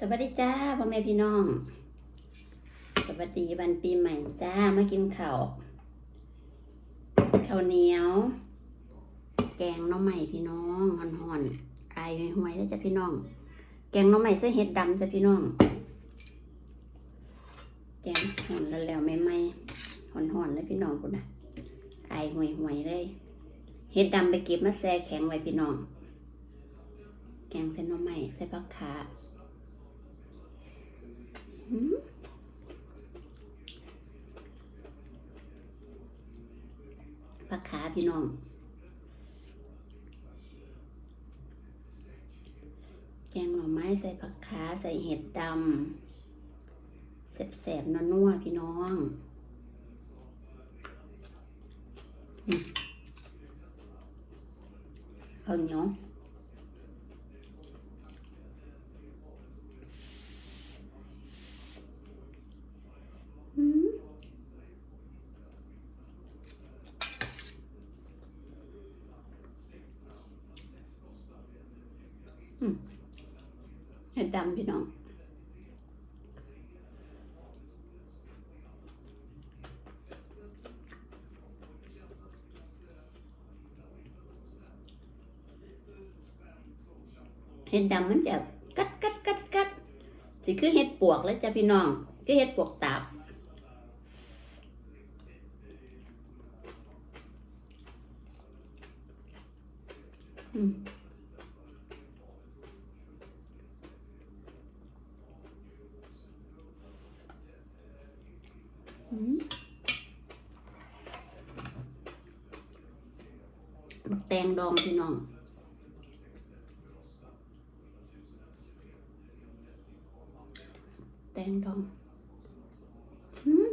สวัสดีจ้าพ่อแม่พี่น้อง สวัสดีวันปีใหม่จ้ามากินข้าวข้าวเหนียว แกงน้องใหม่พี่น้องห่อนๆอายห่วยๆแล้จ้ะพี่น้อง แกงน้องใหม่ใส่เห็ดดำจ้ะพี่น้อง แกงห่อนแล้วแล้วไม่ไหมห่อนๆเลยพี่น้องคุณนะไอายห่วยๆเลยเห็ดดำไปเก็บมาแช่แข็งไว้พี่น้อง แกงเส้นน้องใหม่ใส่ผักขา หืมผักขาพี่น้องแกงหน่อไม้ใส่ผักขาใส่เห็ดดำแสบๆนัวๆพี่น้องเอาเนียวอืมอืม เห็ดดำพี่น้อง เห็ดดำมันจะกัดกัดกัดกัดสิคือเห็ดปวกแล้วจ้ะพี่น้องคือเห็ดปวกตาบอืมอืมบัก แตงดองพี่น้องแตงดองอืม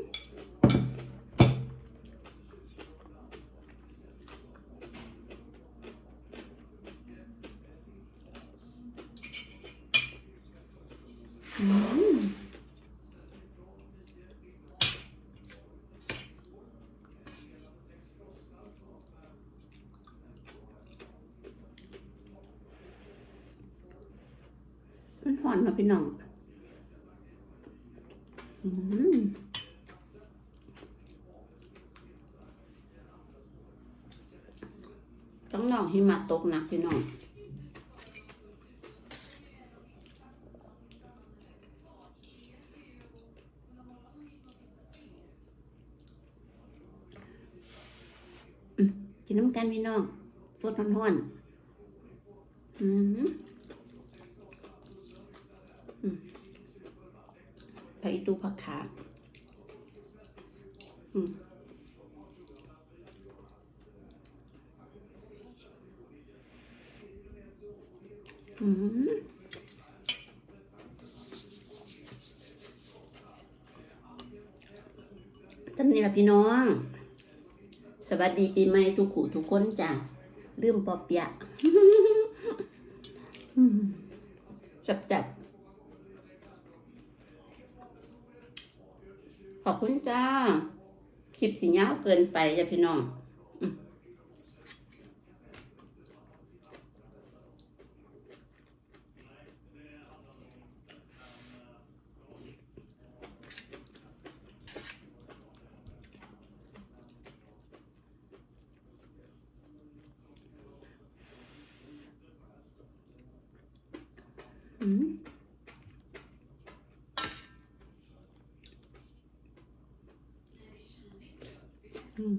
มัน หอนเนาะพี่น้องอืมต้องลองหิมะตกหนักพี่น้องอืมกินน้ำกันพี่น้องสดร้อนๆอืมอืม ไปอีตูผักขาอืมอืมจำนี่ละพี่น้อง สวัสดีปีใหม่ทุกขู่ทุกคนจ้ะลืมปอเปียะจับจับ ขอบคุณจ้า คลิปสียาเกินไปจ้ะพี่น้องอืม มอืม